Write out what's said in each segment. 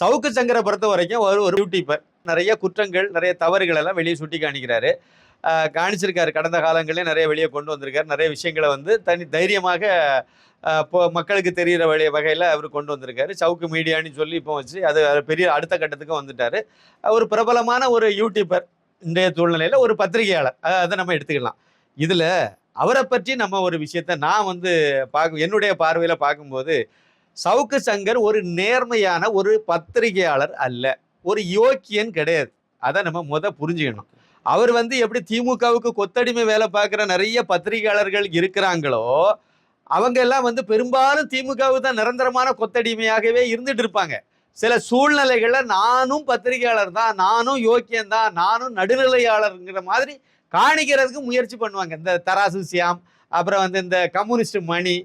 சவுக்கு சங்கரை பொறுத்த வரைக்கும் ஒரு ஒரு யூடியூபர். நிறைய குற்றங்கள் நிறைய தவறுகள் எல்லாம் வெளியே சுட்டி காணிக்கிறாரு. காணிச்சிருக்காரு. கடந்த காலங்களில் நிறைய வெளியே கொண்டு வந்திருக்காரு. நிறைய விஷயங்களை வந்து தனி தைரியமாக இப்போ மக்களுக்கு தெரிகிற வழி வகையில் அவர் கொண்டு வந்திருக்காரு. சவுக்கு மீடியான்னு சொல்லி இப்போ வச்சு அது பெரிய அடுத்த கட்டத்துக்கு வந்துட்டாரு. ஒரு பிரபலமான ஒரு யூடியூபர் இன்றைய சூழ்நிலையில் ஒரு பத்திரிகையாளர். அதை நம்ம எடுத்துக்கலாம். இதில் அவரை பற்றி நம்ம ஒரு விஷயத்த நான் வந்து பார்க்க என்னுடைய பார்வையில் பார்க்கும்போது சவுக்கு சங்கர் ஒரு நேர்மையான ஒரு பத்திரிகையாளர் அல்ல. ஒரு யோக்கியன் கிடையாது. அதை நம்ம முத புரிஞ்சுக்கணும். அவர் வந்து எப்படி திமுகவுக்கு கொத்தடிமை வேலை பார்க்குற நிறைய பத்திரிகையாளர்கள் இருக்கிறாங்களோ அவங்க எல்லாம் வந்து பெரும்பாலும் திமுகவுக்கு தான் நிரந்தரமான கொத்தடிமையாகவே இருந்துட்டு இருப்பாங்க. சில சூழ்நிலைகளில் நானும் பத்திரிகையாளர் தான் நானும் யோக்கியன் தான் நானும் நடுநிலையாளருங்கிற மாதிரி காணிக்கிறதுக்கு முயற்சி பண்ணுவாங்க. இந்த தராசு சியாம் அப்புறம் வந்து இந்த கம்யூனிஸ்ட் மணி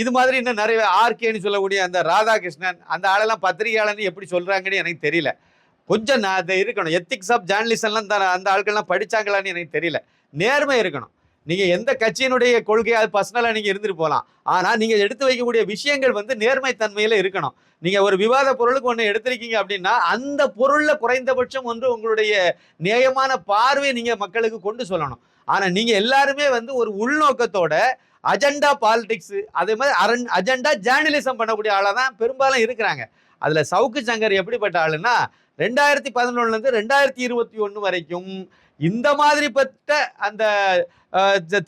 இது மாதிரி இன்னும் நிறைய ஆர்கேன்னு சொல்லக்கூடிய அந்த ராதாகிருஷ்ணன் அந்த ஆளெல்லாம் பத்திரிகையாளர்னு எப்படி சொல்கிறாங்கன்னு எனக்கு தெரியல. கொஞ்சம் நான் அதை இருக்கணும். எத்திக்ஸ் ஆஃப் ஜேர்னலிசம்லாம் அந்த அந்த ஆட்கள்லாம் படிச்சாங்களான்னு எனக்கு தெரியல. நேர்மை இருக்கணும். நீங்கள் எந்த கட்சியினுடைய கொள்கையாக பர்சனலாக நீங்கள் இருந்துட்டு போகலாம். ஆனால் நீங்கள் எடுத்து வைக்கக்கூடிய விஷயங்கள் வந்து நேர்மைத்தன்மையில் இருக்கணும். நீங்கள் ஒரு விவாத பொருளுக்கு ஒன்று எடுத்திருக்கீங்க அப்படின்னா அந்த பொருளில் குறைந்தபட்சம் ஒன்று உங்களுடைய நியாயமான பார்வையை நீங்கள் மக்களுக்கு கொண்டு சொல்லணும். ஆனால் நீங்கள் எல்லாருமே வந்து ஒரு உள்நோக்கத்தோட அஜெண்டா பாலிடிக்ஸ் அதே மாதிரி அரண் அஜெண்டா ஜேர்னலிசம் பண்ணக்கூடிய ஆளாக தான் பெரும்பாலும் இருக்கிறாங்க. அதில் சவுக்கு சங்கர் எப்படிப்பட்ட ஆளுன்னா ரெண்டாயிரத்தி பதினொன்னுலேருந்து ரெண்டாயிரத்தி இருபத்தி ஒன்று வரைக்கும் இந்த மாதிரிப்பட்ட அந்த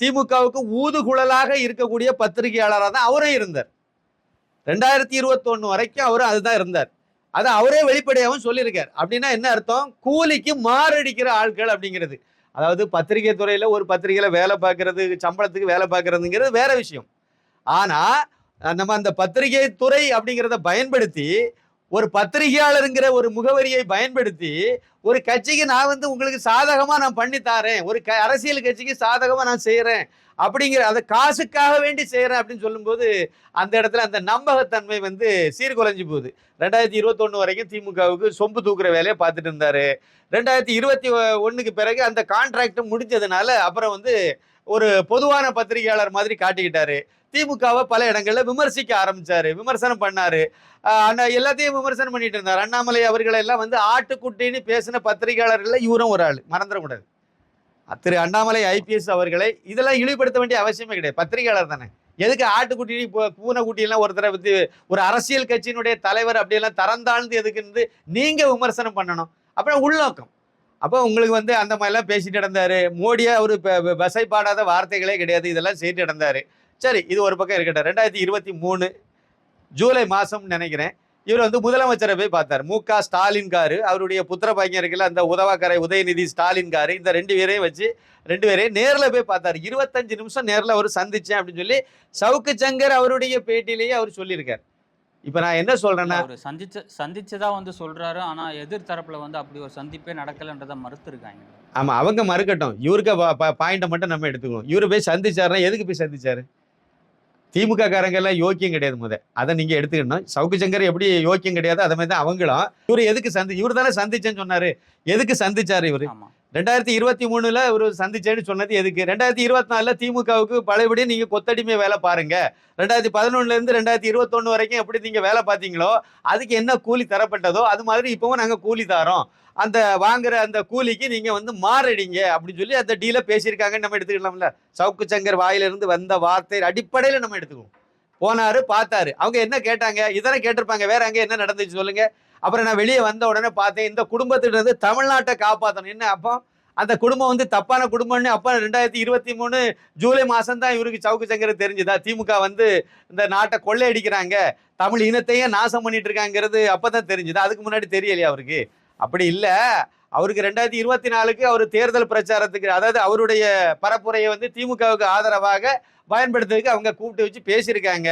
திமுகவுக்கு ஊதுகுழலாக இருக்கக்கூடிய பத்திரிகையாளராக தான் அவரும் இருந்தார். ரெண்டாயிரத்தி இருபத்தொன்று வரைக்கும் அவரும் அதுதான் இருந்தார். அதை அவரே வெளிப்படையாகவும் சொல்லியிருக்கார். அப்படின்னா என்ன அர்த்தம்? கூலிக்கு மாரடிக்கிற ஆட்கள் அப்படிங்கிறது. அதாவது பத்திரிகை துறையில் ஒரு பத்திரிகையில் வேலை பார்க்கறது சம்பளத்துக்கு வேலை பார்க்கறதுங்கிறது வேற விஷயம். ஆனால் நம்ம அந்த பத்திரிகை துறை அப்படிங்கிறத பயன்படுத்தி ஒரு பத்திரிகையாளருங்கிற ஒரு முகவரியை பயன்படுத்தி ஒரு கட்சிக்கு நான் வந்து உங்களுக்கு சாதகமாக நான் பண்ணி தாரேன் ஒரு க அரசியல் கட்சிக்கு சாதகமாக நான் செய்கிறேன் அப்படிங்கிற அதை காசுக்காக வேண்டி செய்கிறேன் அப்படின்னு சொல்லும்போது அந்த இடத்துல அந்த நம்பகத்தன்மை வந்து சீர்குலைஞ்சு போகுது. ரெண்டாயிரத்தி இருபத்தொன்று வரைக்கும் திமுகவுக்கு சொம்பு தூக்குற வேலையை பார்த்துட்டு இருந்தார். ரெண்டாயிரத்தி இருபத்தி ஒன்றுக்கு பிறகு அந்த கான்ட்ராக்ட் முடிஞ்சதுனால அப்புறம் வந்து ஒரு பொதுவான பத்திரிகையாளர் மாதிரி காட்டிக்கிட்டாரு. திமுகவை பல இடங்களில் விமர்சிக்க ஆரம்பிச்சாரு விமர்சனம் பண்ணாரு. அண்ணா எல்லாத்தையும் விமர்சனம் பண்ணிட்டு இருந்தார். அண்ணாமலை அவர்களெல்லாம் வந்து ஆட்டுக்குட்டின்னு பேசின பத்திரிகையாளர்களில் இவரும் ஒரு ஆள். மறந்துடக்கூடாது. திரு அண்ணாமலை ஐபிஎஸ் அவர்களை இதெல்லாம் இழிவுபடுத்த வேண்டிய அவசியமே கிடையாது. பத்திரிகையாளர் தானே. எதுக்கு ஆட்டுக்குட்டி பூ- பூனைக்குட்டியெல்லாம் ஒருத்தரை பத்தி ஒரு அரசியல் கட்சியினுடைய தலைவர் அப்படியெல்லாம் தரந்தாழ்ந்து எதுக்குன்னு நீங்கள் விமர்சனம் பண்ணணும். அப்புறம் உள்நோக்கம். அப்போ உங்களுக்கு வந்து அந்த மாதிரிலாம் பேசிட்டு நடந்தாரு. மோடியை அவர் வசை பாடாத வார்த்தைகளே கிடையாது. இதெல்லாம் செய்துட்டு நடந்தார். சரி இது ஒரு பக்கம் இருக்கட்டும். ரெண்டாயிரத்தி இருபத்தி மூணு ஜூலை மாதம்னு நினைக்கிறேன். இவர் வந்து முதலமைச்சரை போய் பார்த்தார். மு க ஸ்டாலின் காரு அவருடைய புத்திர பையன் இருக்குல்ல அந்த உதவாக்கரை உதயநிதி ஸ்டாலின் காரு இந்த ரெண்டு பேரையும் வச்சு ரெண்டு பேரையும் நேரில் போய் பார்த்தார். இருபத்தஞ்சு நிமிஷம் நேரில் அவர் சந்திச்சேன் அப்படின்னு சொல்லி சவுக்கு சங்கர் அவருடைய பேட்டியிலேயே அவர் சொல்லியிருக்கார். இப்போ நான் என்ன சொல்றேன்னா அவர் சந்திச்ச சந்திச்சதா வந்து சொல்றாரு ஆனா எதிர் தரப்புல வந்து அப்படி ஒரு சந்திப்பே நடக்கலன்றதை மறுத்திருக்காங்க. ஆமா அவங்க மறுக்கட்டும். இவருக்கு பாயிண்ட்டை மட்டும் நம்ம எடுத்துக்குவோம். இவரு போய் சந்திச்சாருன்னா எதுக்கு போய் சந்திச்சாரு? திமுக காரங்க எல்லாம் யோக்கியம் கிடையாது முத. அதை நீங்க எடுத்துக்கணும். சவுக்கு சங்கர் எப்படி யோக்கியம் கிடையாது அதே மாதிரி தான் அவங்களும். இவரு எதுக்கு சந்தி இவர் தானே சந்திச்சேன்னு சொன்னாரு. எதுக்கு சந்திச்சாரு இவரு? ஆமா. ரெண்டாயிரத்தி இருபத்தி மூணுல ஒரு சந்திச்சேன்னு சொன்னது எதுக்கு? ரெண்டாயிரத்தி இருபத்தி நாலுல திமுகவுக்கு பழையபடி நீங்க கொத்தடிமை வேலை பாருங்க. ரெண்டாயிரத்தி பதினொன்னுல இருந்து ரெண்டாயிரத்தி இருபத்தொன்னு வரைக்கும் எப்படி நீங்க வேலை பார்த்தீங்களோ அதுக்கு என்ன கூலி தரப்பட்டதோ அது மாதிரி இப்பவும் நாங்க கூலி தாரோம். அந்த வாங்குற அந்த கூலிக்கு நீங்க வந்து மாறடிங்க அப்படின்னு சொல்லி அந்த டீல பேசியிருக்காங்கன்னு நம்ம எடுத்துக்கலாம்ல. சவுக்கு சங்கர் வாயிலிருந்து வந்த வார்த்தை அடிப்படையில நம்ம எடுத்துக்குவோம். போனாரு பார்த்தாரு. அவங்க என்ன கேட்டாங்க? இதெல்லாம் கேட்டிருப்பாங்க. வேற அங்கே என்ன நடந்துச்சு சொல்லுங்க. அப்புறம் நான் வெளியே வந்த உடனே பார்த்தேன் இந்த குடும்பத்திட்ட இருந்து தமிழ்நாட்டை காப்பாற்றணும் என்ன அப்போ? அந்த குடும்பம் வந்து தப்பான குடும்பம்னு அப்போ ரெண்டாயிரத்தி இருபத்தி மூணு ஜூலை மாதம் தான் இவருக்கு சவுக்கு சங்கர் தெரிஞ்சுதா? திமுக வந்து இந்த நாட்டை கொள்ளையடிக்கிறாங்க. தமிழ் இனத்தையே நாசம் பண்ணிட்டு இருக்காங்கிறது அப்பதான் தெரிஞ்சுது? அதுக்கு முன்னாடி தெரியலையா அவருக்கு? அப்படி இல்லை. அவருக்கு ரெண்டாயிரத்தி இருபத்தி நாலுக்கு அவர் தேர்தல் பிரச்சாரத்துக்கு அதாவது அவருடைய பரப்புரையை வந்து திமுகவுக்கு ஆதரவாக பயன்படுத்துறதுக்கு அவங்க கூப்பிட்டு வச்சு பேசியிருக்காங்க.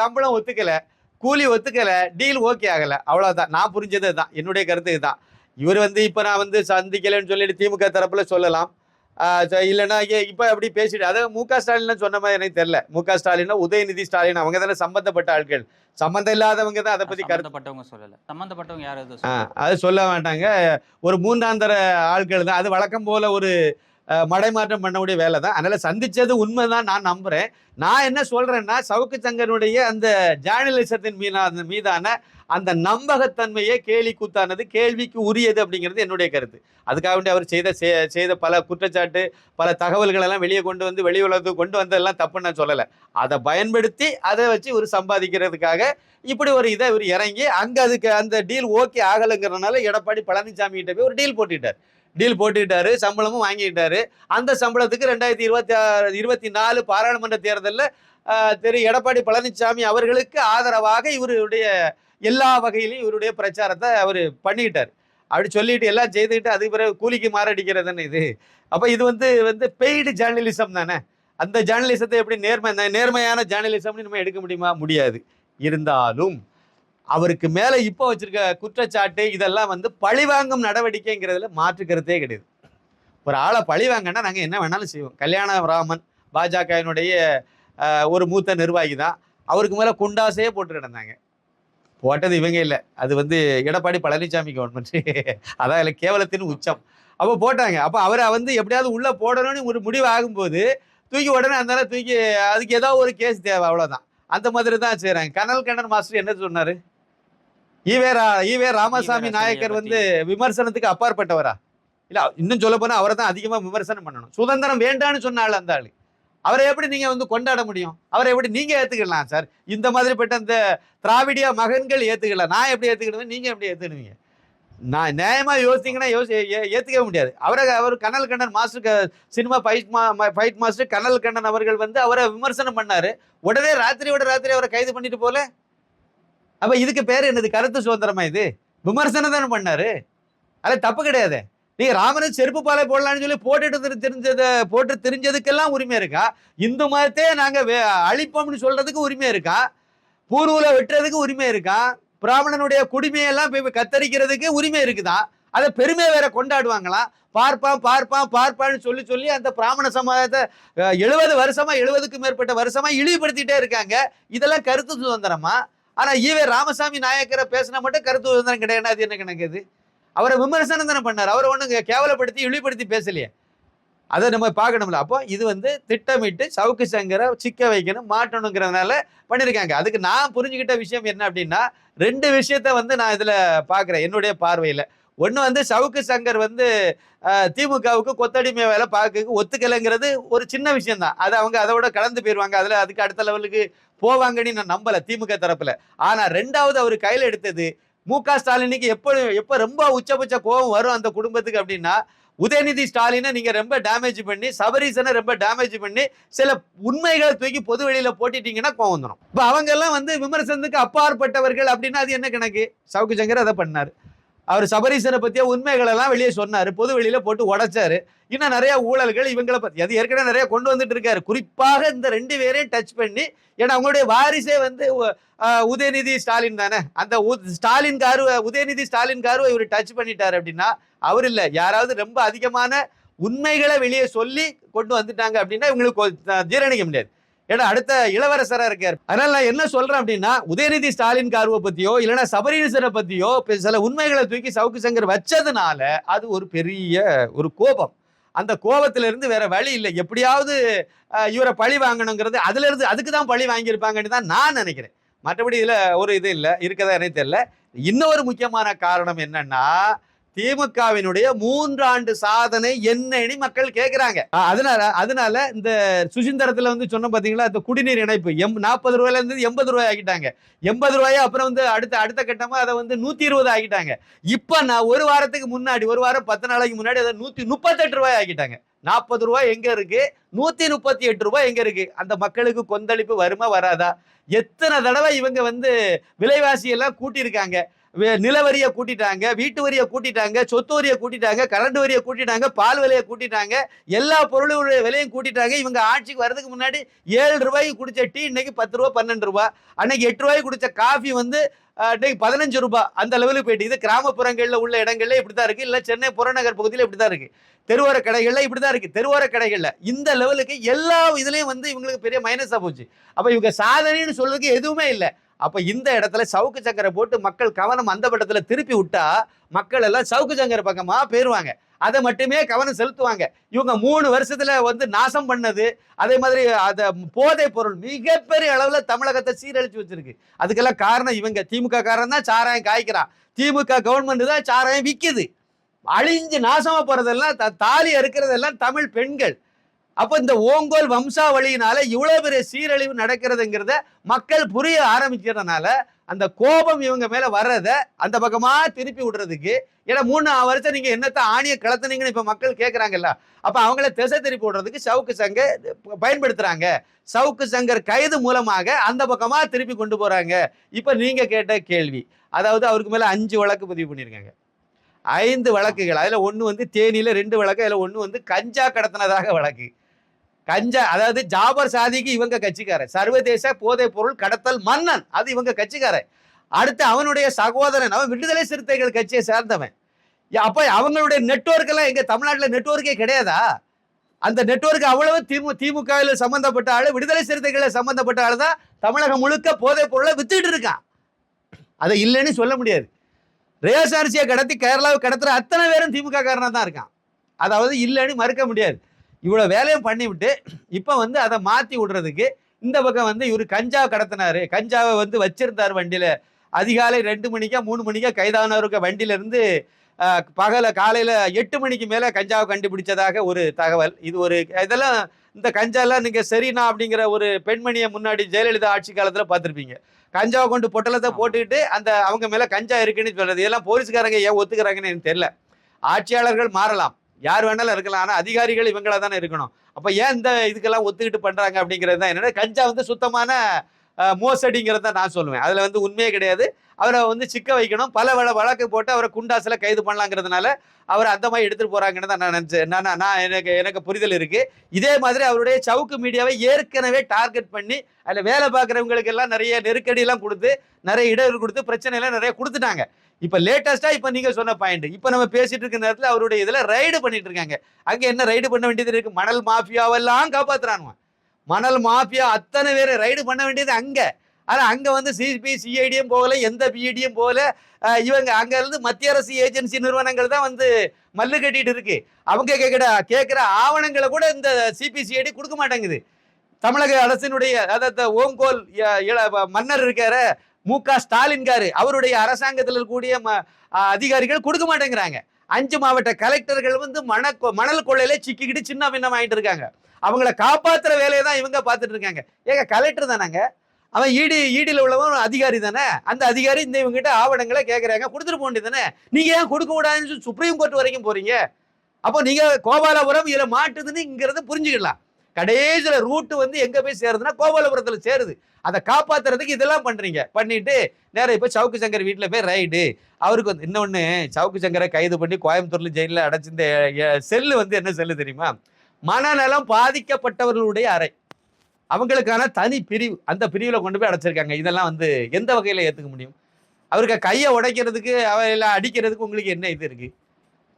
சம்பளம் ஒத்துக்கலை. கூலி ஒத்துக்கல டீல் ஓகே ஆகல. அவ்வளவுதான். நான் புரிஞ்சது தான் என்னுடைய கருத்து இதுதான். இவர் வந்து இப்ப நான் வந்து சந்திக்கலைன்னு சொல்லிட்டு திமுக தரப்புல சொல்லலாம். இல்லைன்னா இப்ப அப்படி பேசிட்டு அதாவது மு க ஸ்டாலின் சொன்ன மாதிரி எனக்கு தெரியல. மு க ஸ்டாலின் உதயநிதி ஸ்டாலின் அவங்க தானே சம்பந்தப்பட்ட ஆட்கள். சம்பந்தம் இல்லாதவங்க தான் அதை பத்தி கருத்து. சம்பந்தப்பட்டவங்க சொல்லல. சம்பந்தப்பட்டவங்க யாரும். அது சொல்ல மாட்டாங்க ஒரு மூன்றாந்தர ஆட்கள் தான். அது வழக்கம் போல ஒரு மடைமாற்றம் பண்ணக்கூடிய வேலை தான் அதனால் சந்தித்தது உண்மைதான் நான் நம்புகிறேன் நான் என்ன சொல்கிறேன்னா சவுக்கு சங்கனுடைய அந்த ஜேர்னலிசத்தின் மீதான மீதான அந்த நம்பகத்தன்மையே கேலி கூத்தானது கேள்விக்கு உரியது அப்படிங்கிறது என்னுடைய கருத்து. அதுக்காக வேண்டி அவர் செய்த செ- செய்த பல குற்றச்சாட்டு பல தகவல்கள் எல்லாம் வெளியே கொண்டு வந்து வெளி உலகத்துக்கு கொண்டு வந்ததெல்லாம் தப்புன்னு நான் சொல்லலை. அதை பயன்படுத்தி அதை வச்சு ஒரு சம்பாதிக்கிறதுக்காக இப்படி ஒரு இதை இவர் இறங்கி அங்கே அதுக்கு அந்த டீல் ஓகே ஆகலைங்கிறதுனால எடப்பாடி பழனிசாமி கிட்ட போய் ஒரு டீல் போட்டுக்கிட்டார். டீல் போட்டுக்கிட்டாரு சம்பளமும் வாங்கிக்கிட்டாரு. அந்த சம்பளத்துக்கு ரெண்டாயிரத்தி இருபத்தி ஆறு இருபத்தி நாலு பாராளுமன்ற தேர்தலில் திரு. எடப்பாடி பழனிசாமி அவர்களுக்கு ஆதரவாக இவருடைய எல்லா வகையிலையும் இவருடைய பிரச்சாரத்தை அவர் பண்ணிக்கிட்டார். அப்படி சொல்லிட்டு எல்லாம் செய்துக்கிட்டு அதுக்கு பிறகு கூலிக்கு மாரடிக்கிறதுன்னு இது. அப்போ இது வந்து வந்து பெய்டு ஜேர்னலிசம் தானே. அந்த ஜேர்னலிசத்தை எப்படி நேர்மை நேர்மையான ஜேர்னலிசம்னு நம்ம எடுக்க முடியுமா? முடியாது. இருந்தாலும் அவருக்கு மேலே இப்போ வச்சிருக்க குற்றச்சாட்டு இதெல்லாம் வந்து பழிவாங்கும் நடவடிக்கைங்கிறதுல மாற்றுக்கிறதே கிடையாது. ஒரு ஆளை பழிவாங்கன்னா நாங்கள் என்ன வேணாலும் செய்வோம். கல்யாண ராமன் பாஜகவினுடைய ஒரு மூத்த நிர்வாகி தான். அவருக்கு மேலே குண்டாசையே போட்டு கிடந்தாங்க. போட்டது இவங்க இல்லை. அது வந்து எடப்பாடி பழனிசாமி கவர்மெண்ட் அதான் இல்லை கேவலத்தின் உச்சம். அப்போ போட்டாங்க. அப்போ அவரை வந்து எப்படியாவது உள்ளே போடணும்னு ஒரு முடிவு ஆகும்போது தூக்கி உடனே அந்த தூக்கி அதுக்கு ஏதோ ஒரு கேஸ் தேவை அவ்வளோதான் அந்த மாதிரி தான் செய்கிறாங்க கனல் கண்ணன் மாஸ்டர் என்ன சொன்னார்? E V Ra E V Ramasamy Naicker வந்து விமர்சனத்துக்கு அப்பாற்பட்டவரா? இல்லை இன்னும் சொல்ல போனால் அவரை தான் அதிகமாக விமர்சனம் பண்ணணும். சுதந்திரம் வேண்டான்னு சொன்ன ஆள் அந்த ஆள். அவரை எப்படி நீங்கள் வந்து கொண்டாட முடியும்? அவரை எப்படி நீங்கள் ஏற்றுக்கலாம் சார்? இந்த மாதிரிப்பட்ட அந்த திராவிடிய மகன்கள் ஏற்றுக்கலாம் நான் எப்படி ஏற்றுக்கிடுவேன் நீங்கள் எப்படி ஏற்றுக்கிடுவீங்க நான் நியாயமாக யோசித்தீங்கன்னா யோசி ஏத்துக்கவே முடியாது. அவரை அவர் Kanal Kannan master cinema fight மா ஃபைட் மாஸ்டர் கனல் கண்ணன் அவர்கள் வந்து அவரை விமர்சனம் பண்ணாரு. உடனே ராத்திரியோட ராத்திரி அவரை கைது பண்ணிட்டு போல? அப்ப இதுக்கு பேர் என்னது? கருத்து சுதந்திரமா இது? விமர்சனம் தானே பண்ணாரு. அது தப்பு கிடையாது. நீங்க ராமனும் செருப்பு பாலை போடலாம்னு சொல்லி போட்டுட்டு திரு- தெரிஞ்சத போட்டு தெரிஞ்சதுக்கெல்லாம் உரிமை இருக்கா? இந்து மதத்தையே நாங்க அழிப்போம்னு சொல்றதுக்கு உரிமை இருக்கா? பூர்வல வெட்டுறதுக்கு உரிமை இருக்கா? பிராமணனுடைய குடிமையெல்லாம் போய் கத்தரிக்கிறதுக்கு உரிமை இருக்குதா? அதை பெருமையை வேற கொண்டாடுவாங்களாம் பார்ப்பான் பார்ப்பான் பார்ப்பான்னு சொல்லி சொல்லி அந்த பிராமண சமுதாயத்தை எழுபது வருஷமா எழுபதுக்கும் மேற்பட்ட வருஷமா இழிவுபடுத்திட்டே இருக்காங்க. இதெல்லாம் கருத்து சுதந்திரமா? ஆனால் ஈவே ராமசாமி நாயக்கரை பேசினா மட்டும் கருத்து சுதந்திரம் கிடையாது அது என்ன கணக்கு அவரை விமர்சனம் தானே பண்ணார். அவரை ஒன்றும் கேவலப்படுத்தி இழிப்படுத்தி பேசலையே. அதை நம்ம பார்க்கணும்ல. அப்போ இது வந்து திட்டமிட்டு சவுக்கு சங்கரை சிக்க வைக்கணும் மாட்டணுங்கிறதுனால பண்ணியிருக்காங்க அதுக்கு நான் புரிஞ்சுக்கிட்ட விஷயம் என்ன அப்படின்னா ரெண்டு விஷயத்த வந்து நான் இதில் பார்க்குறேன். என்னுடைய பார்வையில். ஒன்று வந்து சவுக்கு சங்கர் வந்து திமுகவுக்கு கொத்தடிமை வேலை பார்க்க ஒத்துக்கலைங்கிறது ஒரு சின்ன விஷயம்தான். அது அவங்க அதோட கலந்து போயிடுவாங்க அதில் அதுக்கு அடுத்த லெவலுக்கு போவாங்கன்னு நான் நம்பலை திமுக தரப்பில். ஆனால் ரெண்டாவது அவர் கையில் எடுத்தது மு க ஸ்டாலினுக்கு எப்போ எப்போ ரொம்ப உச்சபட்ச கோபம் வரும் அந்த குடும்பத்துக்கு அப்படின்னா உதயநிதி ஸ்டாலினை நீங்கள் ரொம்ப டேமேஜ் பண்ணி சபரீசனை ரொம்ப டேமேஜ் பண்ணி சில உண்மைகளை தூக்கி பொது வெளியில் போட்டிட்டீங்கன்னா கோவம் வந்துடும் இப்போ அவங்கெல்லாம் வந்து விமர்சனத்துக்கு அப்பாற்பட்டவர்கள் அப்படின்னா அது என்ன கணக்கு? சவுக்கு சங்கர் அதை பண்ணார். அவர் சபரீசனை பற்றிய உண்மைகள் எல்லாம் வெளியே சொன்னார். பொது வெளியில் போட்டு உடைச்சாரு. இன்னும் நிறைய ஊழல்கள் இவங்களை பற்றி அது ஏற்கனவே நிறைய கொண்டு வந்துட்டு இருக்காரு. குறிப்பாக இந்த ரெண்டு பேரையும் டச் பண்ணி ஏன்னா அவங்களுடைய வாரிசே வந்து உதயநிதி ஸ்டாலின் தானே. அந்த உ- ஸ்டாலின் காரு உதயநிதி ஸ்டாலின் காரு இவர் டச் பண்ணிட்டார் அப்படின்னா அவர் இல்லை. யாராவது ரொம்ப அதிகமான உண்மைகளை வெளியே சொல்லி கொண்டு வந்துட்டாங்க அப்படின்னா இவங்களுக்கு ஜீரணிக்க முடியாது. ஏன்னா அடுத்த இளவரசராக இருக்கார். அதனால் நான் என்ன சொல்கிறேன் அப்படின்னா உதயநிதி ஸ்டாலின் கார்வை பற்றியோ இல்லைனா சபரீசரை பற்றியோ சில உண்மைகளை தூக்கி சவுக்கு சங்கர் வச்சதுனால அது ஒரு பெரிய ஒரு கோபம். அந்த கோபத்திலிருந்து வேற வழி இல்லை. எப்படியாவது இவரை பழி வாங்கணுங்கிறது அதுலேருந்து அதுக்கு தான் பழி வாங்கியிருப்பாங்கன்னு தான் நான் நினைக்கிறேன். மற்றபடி இதில் ஒரு இது இல்லை. இருக்கதா எனக்கு தெரியல. இன்னொரு முக்கியமான காரணம் என்னன்னா திமுகவினுடைய மூன்றாண்டு சாதனை என்னன்னு மக்கள் கேட்குறாங்க அதனால அதனால இந்த சுசீந்திரத்துல வந்து சொன்ன பாத்தீங்களா இந்த குடிநீர் இணைப்பு. எம் நாற்பது ரூபாயில இருந்து எண்பது ரூபாய் ஆக்கிட்டாங்க எண்பது ரூபாயை அப்புறம் வந்து அடுத்த அடுத்த கட்டமா அதை வந்து நூத்தி இருபது ஆக்கிட்டாங்க இப்ப நான் ஒரு வாரத்துக்கு முன்னாடி ஒரு வாரம் பத்து நாளைக்கு முன்னாடி அதை நூத்தி முப்பத்தெட்டு ரூபாய் ஆக்கிட்டாங்க. நாற்பது ரூபாய் எங்க இருக்கு? நூத்தி முப்பத்தி எட்டு ரூபாய் எங்க இருக்கு? அந்த மக்களுக்கு கொந்தளிப்பு வருமா வராதா? எத்தனை தடவை இவங்க வந்து விலைவாசி எல்லாம் கூட்டியிருக்காங்க. நில வரியை கூட்டிட்டாங்க வீட்டு வரியை கூட்டிட்டாங்க சொத்து வரியை கூட்டிட்டாங்க கரண்ட் வரியை கூட்டிட்டாங்க பால் விலையை கூட்டிட்டாங்க எல்லா பொருளுடைய விலையும் கூட்டிட்டாங்க. இவங்க ஆட்சிக்கு வர்றதுக்கு முன்னாடி ஏழு ரூபாய்க்கு குடிச்ச டீ இன்னைக்கு பத்து ரூபா பன்னெண்டு ரூபா. அன்னைக்கு எட்டு ரூபாய்க்கு குடிச்ச காஃபி வந்து இன்னைக்கு பதினஞ்சு ரூபாய் அந்த லெவலுக்கு போயிட்டு இது கிராமப்புறங்களில் உள்ள இடங்கள்ல இப்படி தான் இருக்கு இல்லை சென்னை புறநகர் பகுதியில் இப்படி தான் இருக்கு தெருவோர கடைகள்ல இப்படி தான் இருக்கு தெருவோர கடைகள்ல. இந்த லெவலுக்கு எல்லா இதுலேயும் வந்து இவங்களுக்கு பெரிய மைனஸாக போச்சு. அப்போ இவங்க சாதனைன்னு சொல்றதுக்கு எதுவுமே இல்லை. அப்போ இந்த இடத்துல சவுக்கு சக்கரை போட்டு மக்கள் கவனம் அந்த படத்தில் திருப்பி விட்டா மக்கள் எல்லாம் சவுக்கு சக்கரை பக்கமாக போயிடுவாங்க அதை மட்டுமே கவனம் செலுத்துவாங்க. இவங்க மூணு வருஷத்தில் வந்து நாசம் பண்ணது அதே மாதிரி அதை போதைப் பொருள் மிகப்பெரிய அளவில் தமிழகத்தை சீரழிச்சு வச்சிருக்கு. அதுக்கெல்லாம் காரணம் இவங்க. திமுக காரன் தான் சாராயம் காய்க்கிறான். திமுக கவர்மெண்ட் தான் சாராயம் விற்கிது அழிஞ்சு நாசமாக போகிறதெல்லாம் த- தாலி அறுக்கிறதெல்லாம் தமிழ் பெண்கள். அப்போ இந்த ஓங்கோல் வம்சாவளியினால இவ்வளோ பெரிய சீரழிவு நடக்கிறதுங்கிறத மக்கள் புரிய ஆரம்பிக்கிறதுனால அந்த கோபம் இவங்க மேலே வர்றத அந்த பக்கமாக திருப்பி விடுறதுக்கு ஏன்னா மூணு வருஷம் நீங்கள் என்னத்தை ஆணியை கலத்துனீங்கன்னு இப்போ மக்கள் கேட்குறாங்கல்ல அப்போ அவங்கள திசை திருப்பி விடுறதுக்கு சவுக்கு சங்க பயன்படுத்துகிறாங்க சவுக்கு சங்கர் கைது மூலமாக அந்த பக்கமாக திருப்பி கொண்டு போகிறாங்க இப்போ நீங்கள் கேட்ட கேள்வி அதாவது அவருக்கு மேலே அஞ்சு வழக்கு பதிவு பண்ணியிருக்காங்க. ஐந்து வழக்குகள் அதில் ஒன்று வந்து தேனியில் ரெண்டு வழக்கு அதில் ஒன்று வந்து கஞ்சா கடத்தினதாக வழக்கு. கஞ்சா அதாவது ஜாபர் சாதிக்கு இவங்க கட்சிக்காரன் சர்வதேச போதைப் பொருள் கடத்தல் மன்னன் அது இவங்க கட்சிக்காரன் அடுத்து அவனுடைய சகோதரன் அவன் விடுதலை சிறுத்தைகள் கட்சியை சேர்ந்தவன். யா, அப்ப அவங்களுடைய நெட்ஒர்க் எல்லாம் எங்க தமிழ்நாட்டில் நெட்வொர்க்கே கிடையாதா? அந்த நெட்ஒர்க் அவ்வளவு திமு திமுகவில் சம்பந்தப்பட்ட ஆளு விடுதலை சிறுத்தைகளை சம்பந்தப்பட்ட ஆளு தான் தமிழகம் முழுக்க போதைப் பொருளை வித்துட்டு இருக்கான் அதை இல்லைன்னு சொல்ல முடியாது. ரேஷன் கடத்தி கேரளாவை கடத்துற அத்தனை பேரும் திமுக காரனாக தான் இருக்கான். அதாவது இல்லைன்னு மறுக்க முடியாது. இவ்வளோ வேலையும் பண்ணிவிட்டு இப்போ வந்து அதை மாற்றி விடுறதுக்கு இந்த பக்கம் வந்து இவர் கஞ்சா கடத்தினாரு. கஞ்சாவை வந்து வச்சிருந்தார் வண்டியில். அதிகாலை ரெண்டு மணிக்கா மூணு மணிக்கா கைதானவருக்கு வண்டியில இருந்து அஹ், பகல காலையில் எட்டு மணிக்கு மேலே கஞ்சாவை கண்டுபிடிச்சதாக ஒரு தகவல். இது ஒரு இதெல்லாம் இந்த கஞ்சாலாம் நீங்கள் சரினா அப்படிங்கிற ஒரு பெண்மணியை முன்னாடி ஜெயலலிதா ஆட்சி காலத்தில் பார்த்துருப்பீங்க. கஞ்சாவை கொண்டு பொட்டலத்தை போட்டுக்கிட்டு அந்த அவங்க மேலே கஞ்சா இருக்குன்னு சொல்றது. இதெல்லாம் போலீஸ்காரங்க ஏன் ஒத்துக்கிறாங்கன்னு எனக்கு தெரியல. ஆட்சியாளர்கள் மாறலாம். யார் வேணாலும் இருக்கலாம் ஆனால் அதிகாரிகள் இவங்களா தானே இருக்கணும். அப்போ ஏன் இந்த இதுக்கெல்லாம் ஒத்துக்கிட்டு பண்ணுறாங்க அப்படிங்கிறது தான் என்னன்னா கஞ்சா வந்து சுத்தமான மோசடிங்கிறத மோசடிங்கிறது தான் நான் சொல்லுவேன். அதில் வந்து உண்மையே கிடையாது. அவரை வந்து சிக்க வைக்கணும். பல வள வழக்கு போட்டு அவரை குண்டாசில் கைது பண்ணலாங்கிறதுனால அவரை அந்த மாதிரி எடுத்துகிட்டு போகிறாங்கன்னு தான் நான் நினச்சேன். நான் நான் எனக்கு எனக்கு புரிதல் இருக்குது இதே மாதிரி அவருடைய சவுக்கு மீடியாவை ஏற்கனவே டார்கெட் பண்ணி அதில் வேலை பார்க்குறவங்களுக்கு எல்லாம் நிறைய நெருக்கடியெல்லாம் கொடுத்து நிறைய இடையூறு கொடுத்து பிரச்சனைலாம் நிறைய கொடுத்துட்டாங்க. இப்போ லேட்டஸ்ட்டாக இப்போ நீங்கள் சொன்ன பாயிண்ட் இப்போ நம்ம பேசிட்டு இருக்க நேரத்தில் அவருடைய இதில் ரைடு பண்ணிட்டு இருக்காங்க. அங்கே என்ன ரைடு பண்ண வேண்டியது இருக்கு? மணல் மாஃபியாவெல்லாம் காப்பாத்துறானுவ மணல் மாஃபியா அத்தனை பேரை ரைடு பண்ண வேண்டியது அங்கே. ஆனால் அங்கே வந்து சிபி சிஐடியும் போகல எந்த பிஇடியும் போகல. இவங்க அங்கேருந்து மத்திய அரசு ஏஜென்சி நிறுவனங்கள் தான் வந்து மல்லு கட்டிட்டு இருக்கு. அவங்க கேட்கிற கேட்குற ஆவணங்களை கூட இந்த சிபிசிஐடி கொடுக்க மாட்டேங்குது. தமிழக அரசினுடைய அதாவது ஓங்கோல் மன்னர் இருக்கார. மு க. ஸ்டாலின்காரு அவருடைய அரசாங்கத்தில் இருக்கக்கூடிய அதிகாரிகள் கொடுக்க மாட்டேங்கிறாங்க. அஞ்சு மாவட்ட கலெக்டர்கள் வந்து மண மணல் கொள்ளையில சிக்கிக்கிட்டு சின்ன பின்னம் ஆயிட்டு இருக்காங்க. அவங்கள காப்பாத்துற வேலையை தான் இவங்க பார்த்துட்டு இருக்காங்க. ஏங்க கலெக்டர் தானாங்க? அவன் ஈடி ஈடியில் உள்ளவன் அதிகாரி தானே? அந்த அதிகாரி இந்த இவங்ககிட்ட ஆவணங்களை கேட்குறாங்க கொடுத்துட்டு போக வேண்டியது தானே நீங்கள் ஏன் கொடுக்க கூடாதுன்னு சொல்லி சுப்ரீம் கோர்ட் வரைக்கும் போகிறீங்க அப்போ நீங்கள் கோபாலபுரம் இதில் மாட்டுதுன்னு இங்கிறத புரிஞ்சுக்கலாம் கடைசியில் ரூட்டு வந்து எங்கே போய் சேருதுன்னா கோபாலபுரத்தில் சேருது. அதை காப்பாத்துறதுக்கு இதெல்லாம் பண்ணுறீங்க பண்ணிட்டு நேரம் இப்போ சவுக்கு சங்கர் வீட்டில் போய் ரைடு அவருக்கு வந்து இன்னொன்று சவுக்கு சங்கரை கைது பண்ணி கோயம்புத்தூர்ல ஜெயிலில் அடைச்சிருந்த செல்லு வந்து என்ன செல்லு தெரியுமா? மனநலம் பாதிக்கப்பட்டவர்களுடைய அறை. அவங்களுக்கான தனி பிரிவு. அந்த பிரிவில் கொண்டு போய் அடைச்சிருக்காங்க. இதெல்லாம் வந்து எந்த வகையில் ஏற்றுக்க முடியும்? அவருக்கு கையை உடைக்கிறதுக்கு அவையெல்லாம் அடிக்கிறதுக்கு உங்களுக்கு என்ன இது இருக்குது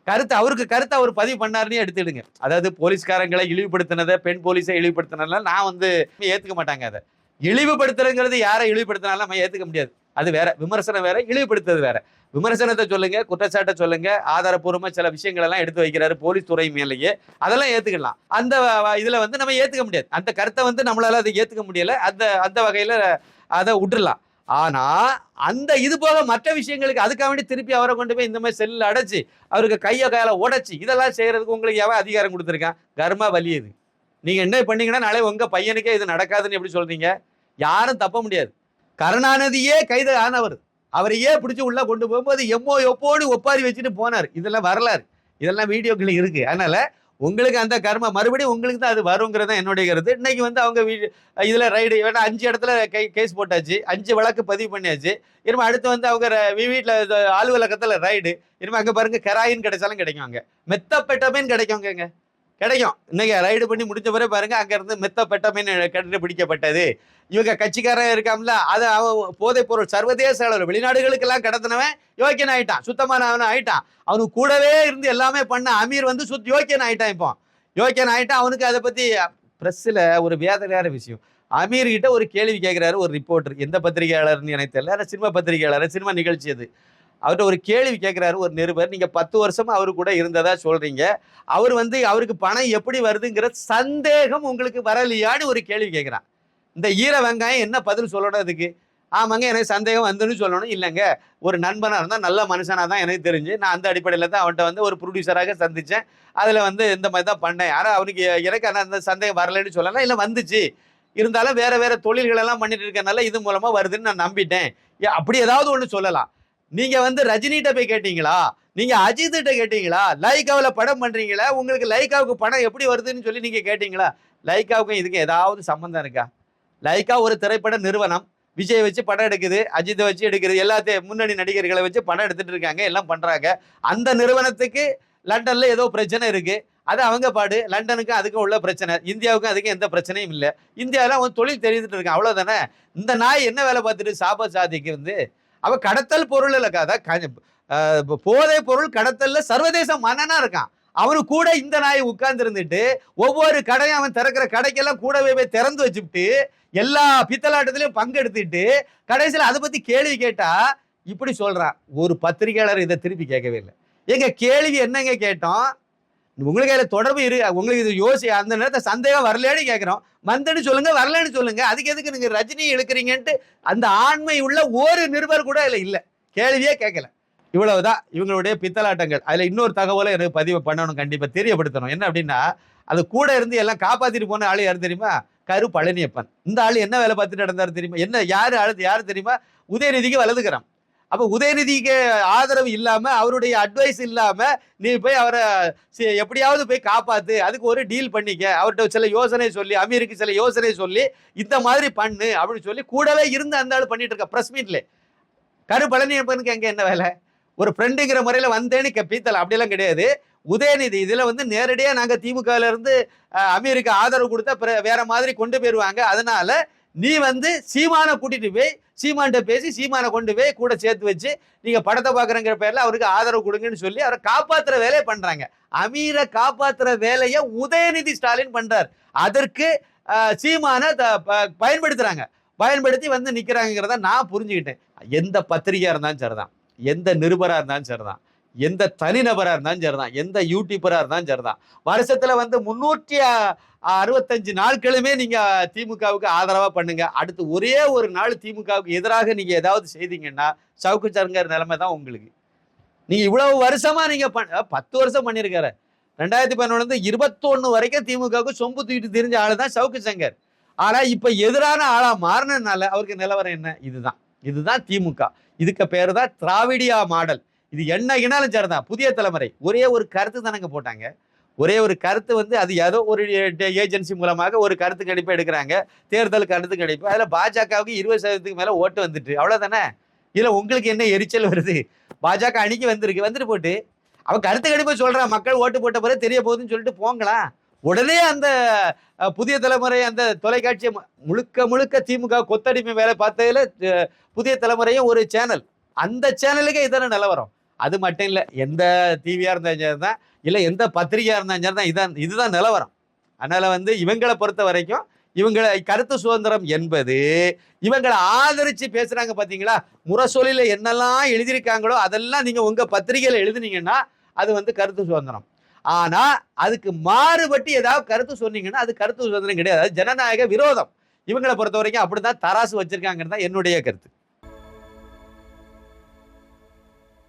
கருத்து அவருக்கு கருத்து அவர் பதிவு பண்ணாருன்னு எடுத்துடுங்க. அதாவது போலீஸ்காரங்களை இழிவுபடுத்தினதை பெண் போலீஸை இழிவுபடுத்தினதெல்லாம் நான் வந்து ஏற்றுக்க மாட்டாங்க அதை. இழிவுபடுத்துறதுங்கிறது யாரை இழிவுபடுத்தினாலும் நம்ம ஏற்றுக்க முடியாது. அது வேற விமர்சனம் வேற இழிவுபடுத்துறது வேற. விமர்சனத்தை சொல்லுங்க குற்றச்சாட்டை சொல்லுங்க ஆதாரப்பூர்வமா சில விஷயங்கள் எல்லாம் எடுத்து வைக்கிறாரு போலீஸ் துறை மேலேயே. அதெல்லாம் ஏத்துக்கலாம். அந்த இதுல வந்து நம்ம ஏத்துக்க முடியாது. அந்த கருத்தை வந்து நம்மளால அதை ஏத்துக்க முடியல. அந்த அந்த வகையில அதை விட்டுறலாம். ஆனா அந்த இது போக மற்ற விஷயங்களுக்கு அதுக்காக வேண்டி திருப்பி அவரை கொண்டு போய் இந்த மாதிரி செல்லில் அடைச்சி அவருக்கு கையை கையால உடைச்சி இதெல்லாம் செய்யறதுக்கு உங்களுக்கு எவன் அதிகாரம் கொடுத்துருக்கான்? கர்மா வலியுது நீங்க என்ன பண்ணீங்கன்னா நாளே உங்க பையனுக்கே இது நடக்காதுன்னு எப்படி சொல்றீங்க? யாரும் தப்ப முடியாது. கருணாநிதியே கைது ஆனவர் அவரையே பிடிச்சி உள்ள கொண்டு போகும்போது எம்மோ எப்போடு ஒப்பாரி வச்சுட்டு போனார். இதெல்லாம் வரலாறு. இதெல்லாம் வீடியோக்கள் இருக்கு. அதனால உங்களுக்கு அந்த கர்ம மறுபடியும் உங்களுக்கு தான் அது வருங்கிறது தான் என்னுடைய கருத்து. இன்னைக்கு வந்து அவங்க வீ இதுல ரைடு வேணா அஞ்சு இடத்துல கை கேஸ் போட்டாச்சு. அஞ்சு வழக்கு பதிவு பண்ணியாச்சு. இனிமே அடுத்து வந்து அவங்க ர- வீ- வீட்டுல இது அலுவலகத்துல ரைடு இனிமே அங்க பாருங்க கராயின் கிடைச்சாலும் கிடைக்கும் அங்க. மெத்தப்பெட்டமீன் மீன் கிடைக்கும் இன்னைக்கு ரைடு பண்ணி முடிஞ்ச பிறகு பாருங்க அங்க இருந்து மெத்தப்பெட்டமீன் கண்டுபிடிக்கப்பட்டது. இவங்க கட்சிக்காரன் இருக்காம்ல அதை அவன் போதைப் பொருள் சர்வதேச அளவில் வெளிநாடுகளுக்கெல்லாம் கடத்தினவன் யோக்கியன் ஆயிட்டான் சுத்தமான அவன் ஆயிட்டான். அவனுக்கு கூடவே இருந்து எல்லாமே பண்ண அமீர் வந்து சுத் யோக்கியன் ஆயிட்டான் இப்போ. யோக்கியன் ஆயிட்டான் அவனுக்கு அதை பத்தி பிரஸ்ல ஒரு வேதனையான விஷயம். அமீர் கிட்ட ஒரு கேள்வி கேட்கிறாரு ஒரு ரிப்போர்ட்டர் எந்த பத்திரிகையாளர்னு எனக்கு தெரியல ஆனால் சினிமா பத்திரிகையாளர் சினிமா நிகழ்ச்சி அது. அவர்கிட்ட ஒரு கேள்வி கேட்குறாரு ஒரு நிருபர் நீங்கள் பத்து வருஷமாக அவரு கூட இருந்ததா சொல்கிறீங்க அவர் வந்து அவருக்கு பணம் எப்படி வருதுங்கிற சந்தேகம் உங்களுக்கு வரலையான்னு ஒரு கேள்வி கேட்குறான் இந்த ஈர வெங்காயம் என்ன பதில் சொல்லணும் அதுக்கு? ஆமாங்க எனக்கு சந்தேகம் வந்துன்னு சொல்லணும். இல்லைங்க ஒரு நண்பனாக இருந்தால் நல்ல மனுஷனாக தான் எனக்கு தெரிஞ்சு. நான் அந்த அடிப்படையில் தான் அவன்கிட்ட வந்து ஒரு ப்ரொடியூசராக சந்தித்தேன் அதில் வந்து இந்த மாதிரி தான் பண்ணேன். ஆனால் அவனுக்கு எனக்கு ஆனால் அந்த சந்தேகம் வரலைன்னு சொல்லலாம். இல்லை வந்துச்சு. இருந்தாலும் வேறு வேறு தொழில்களெல்லாம் பண்ணிட்டு இருக்கனால இது மூலமாக வருதுன்னு நான் நம்பிட்டேன். அப்படி ஏதாவது ஒன்று சொல்லலாம். நீங்கள் வந்து ரஜினிகிட்ட போய் கேட்டீங்களா? நீங்கள் அஜித்திட்ட கேட்டீங்களா? லைக்காவில் படம் பண்ணுறீங்களா உங்களுக்கு லைக்காவுக்கு பணம் எப்படி வருதுன்னு சொல்லி நீங்கள் கேட்டீங்களா? லைக்காவுக்கும் இதுக்கு ஏதாவது சம்மந்தம் இருக்கா? லைக்கா ஒரு திரைப்பட நிறுவனம். விஜய் வச்சு படம் எடுக்குது அஜித்தை வச்சு எடுக்கிறது எல்லாத்தையும் முன்னணி நடிகர்களை வச்சு படம் எடுத்துட்டு இருக்காங்க எல்லாம் பண்றாங்க. அந்த நிறுவனத்துக்கு லண்டன்ல ஏதோ பிரச்சனை இருக்கு. அது அவங்க பாடு. லண்டனுக்கும் அதுக்கும் உள்ள பிரச்சனை. இந்தியாவுக்கும் அதுக்கும் எந்த பிரச்சனையும் இல்லை. இந்தியாவில் அவன் தொழில் தெரிஞ்சுட்டு இருக்கான். அவ்வளோதானே இந்த நாய் என்ன வேலை பார்த்துட்டு சாப சாதிக்கு வந்து அவள் கடத்தல் பொருள் இல்லைக்கா. அதான் க- போதை பொருள் கடத்தல்ல சர்வதேச மன்னனா இருக்கான். அவனு கூட இந்த நாய் உட்கார்ந்து இருந்துட்டு ஒவ்வொரு கடையும் அவன் திறக்கிற கடைக்கெல்லாம் கூடவே போய் திறந்து வச்சுட்டு எல்லா பித்தலாட்டத்திலையும் பங்கெடுத்துட்டு கடைசியில் அதை பற்றி கேள்வி கேட்டால் இப்படி சொல்கிறான் ஒரு பத்திரிகையாளர் இதை திருப்பி கேட்கவே இல்லை. எங்கள் கேள்வி என்னங்க கேட்டோம்? உங்களுக்கு அதில் தொடர்பு இரு உங்களுக்கு இது யோசி அந்த நேரத்தை சந்தேகம் வரலையான்னு கேட்குறோம். வந்தேன்னு சொல்லுங்கள் வரலன்னு சொல்லுங்கள் அதுக்கு எதுக்கு நீங்கள் ரஜினி இழுக்கிறீங்கன்ட்டு அந்த ஆண்மை உள்ள ஒரு நிருபர் கூட அதில் இல்லை. கேள்வியே கேட்கல. இவ்வளவுதான் இவங்களுடைய பித்தலாட்டங்கள். அதில் இன்னொரு தகவலை எனக்கு பதிவு பண்ணணும் கண்டிப்பாக தெரியப்படுத்தணும். என்ன அப்படின்னா அது கூட இருந்து எல்லாம் காப்பாற்றிட்டு போன ஆள் யார் தெரியுமா? கரு பழனியப்பன். இந்த ஆள் என்ன வேலை பார்த்துட்டு நடந்தார் தெரியுமா? என்ன யார் அழுது யார் தெரியுமா? உதயநிதிக்கு வலதுக்கிறான் அப்போ உதயநிதிக்கு ஆதரவு இல்லாமல் அவருடைய அட்வைஸ் இல்லாமல் நீ போய் அவரை சி- எப்படியாவது போய் காப்பாற்று அதுக்கு ஒரு டீல் பண்ணிக்க. அவர்கிட்ட சில யோசனை சொல்லி அமீருக்கு சில யோசனை சொல்லி இந்த மாதிரி பண்ணு அப்படின்னு சொல்லி கூடவே இருந்து அந்த ஆள் பண்ணிட்டு இருக்க ப்ரெஸ் மீட்ல கரு பழனியப்பனுக்கு எங்கே என்ன வேலை? ஒரு ஃப்ரெண்டுங்கிற முறையில் வந்தேன்னு கே- பீத்தல. கிடையாது. உதயநிதி இதில் வந்து நேரடியாக நாங்கள் திமுகலேருந்து அமீருக்கு ஆதரவு கொடுத்தா பிற- வேற மாதிரி கொண்டு போயிடுவாங்க அதனால நீ வந்து சீமானை கூட்டிகிட்டு போய் சீமான்கிட்ட பேசி சீமானை கொண்டு போய் கூட சேர்த்து வச்சு நீங்கள் படத்தை பார்க்குறங்கிற பேரில் அவருக்கு ஆதரவு கொடுங்கன்னு சொல்லி அவரை காப்பாற்றுற வேலையை பண்ணுறாங்க அமீரை காப்பாற்றுற வேலையை உதயநிதி ஸ்டாலின் பண்ணுறார் அதற்கு சீமானை த- ப- பயன்படுத்தி வந்து நிற்கிறாங்கிறத நான் புரிஞ்சுக்கிட்டேன். எந்த பத்திரிகையாக இருந்தாலும் சரிதான். எந்த நிருபராக இருந்தாலும் சரிதான். எந்த தனிநபராக இருந்தாலும் சரிதான். எந்த யூடியூபராக இருந்தாலும் சரிதான். வருஷத்தில் வந்து முன்னூற்றி அறுபத்தஞ்சு நாட்களுமே நீங்கள் திமுகவுக்கு ஆதரவாக பண்ணுங்க. அடுத்து ஒரே ஒரு நாள் திமுகவுக்கு எதிராக நீங்கள் ஏதாவது செய்தீங்கன்னா சவுக்கு சங்கர் நிலைமை தான் உங்களுக்கு. நீங்கள் இவ்வளவு வருஷமாக நீங்கள் பண்- பத்து வருஷம் பண்ணியிருக்காரு ரெண்டாயிரத்தி பதினொன்று இருபத்தொன்று வரைக்கும் திமுகவுக்கு சொம்பு தூக்கிட்டு தெரிஞ்ச ஆளு தான் சவுக்கு சங்கர் ஆனால் இப்போ எதிரான ஆளாக மாறினதுனால அவருக்கு நிலவரம் என்ன? இதுதான். இதுதான் திமுக. இதுக்கு பேர் தான் திராவிடியா மாடல். இது என்ன இனாலும் சரிதான். புதிய தலைமுறை. ஒரே ஒரு கருத்து தானங்க போட்டாங்க. ஒரே ஒரு கருத்து வந்து அது ஏதோ ஒரு ஏஜென்சி மூலமாக ஒரு கருத்து கணிப்பு எடுக்கிறாங்க. தேர்தல் கருத்து கணிப்பு. அதில் பாஜகவுக்கு இருபது சதவீதத்துக்கு மேலே ஓட்டு வந்துட்டு. அவ்வளோதானே இல்லை உங்களுக்கு என்ன எரிச்சல் வருது? பாஜக அணிக்கு வந்திருக்கு. வந்துட்டு போட்டு. அவன் கருத்து கணிப்பு சொல்கிறான் மக்கள் ஓட்டு போட்ட பிறகு தெரிய போகுதுன்னு சொல்லிட்டு போங்களா? உடனே அந்த புதிய தலைமுறை அந்த தொலைக்காட்சியை முழுக்க முழுக்க திமுக கொத்தடிமை வேலை பார்த்ததில் புதிய தலைமுறையும் ஒரு சேனல். அந்த சேனலுக்கே இதான நிலவரம். அது மட்டும் இல்லை எந்த டிவியாக இருந்தாலும் தான் இல்லை எந்த பத்திரிகையாக இருந்தாலும் தான் இதான் இதுதான் நிலவரம். அதனால் வந்து இவங்களை பொறுத்த வரைக்கும் இவங்களை கருத்து சுதந்திரம் என்பது இவங்களை ஆதரித்து பேசுகிறாங்க பார்த்தீங்களா முரசொலியில் என்னெல்லாம் எழுதியிருக்காங்களோ அதெல்லாம் நீங்கள் உங்கள் பத்திரிகையில் எழுதுனீங்கன்னா அது வந்து கருத்து சுதந்திரம். ஆனால் அதுக்கு மாறுபட்டு ஏதாவது கருத்து சொன்னீங்கன்னா அது கருத்து சுதந்திரம் கிடையாது. அது ஜனநாயக விரோதம். இவங்களை பொறுத்த வரைக்கும் அப்படிதான் தராசு வச்சிருக்காங்கன்னு தான் என்னுடைய கருத்து.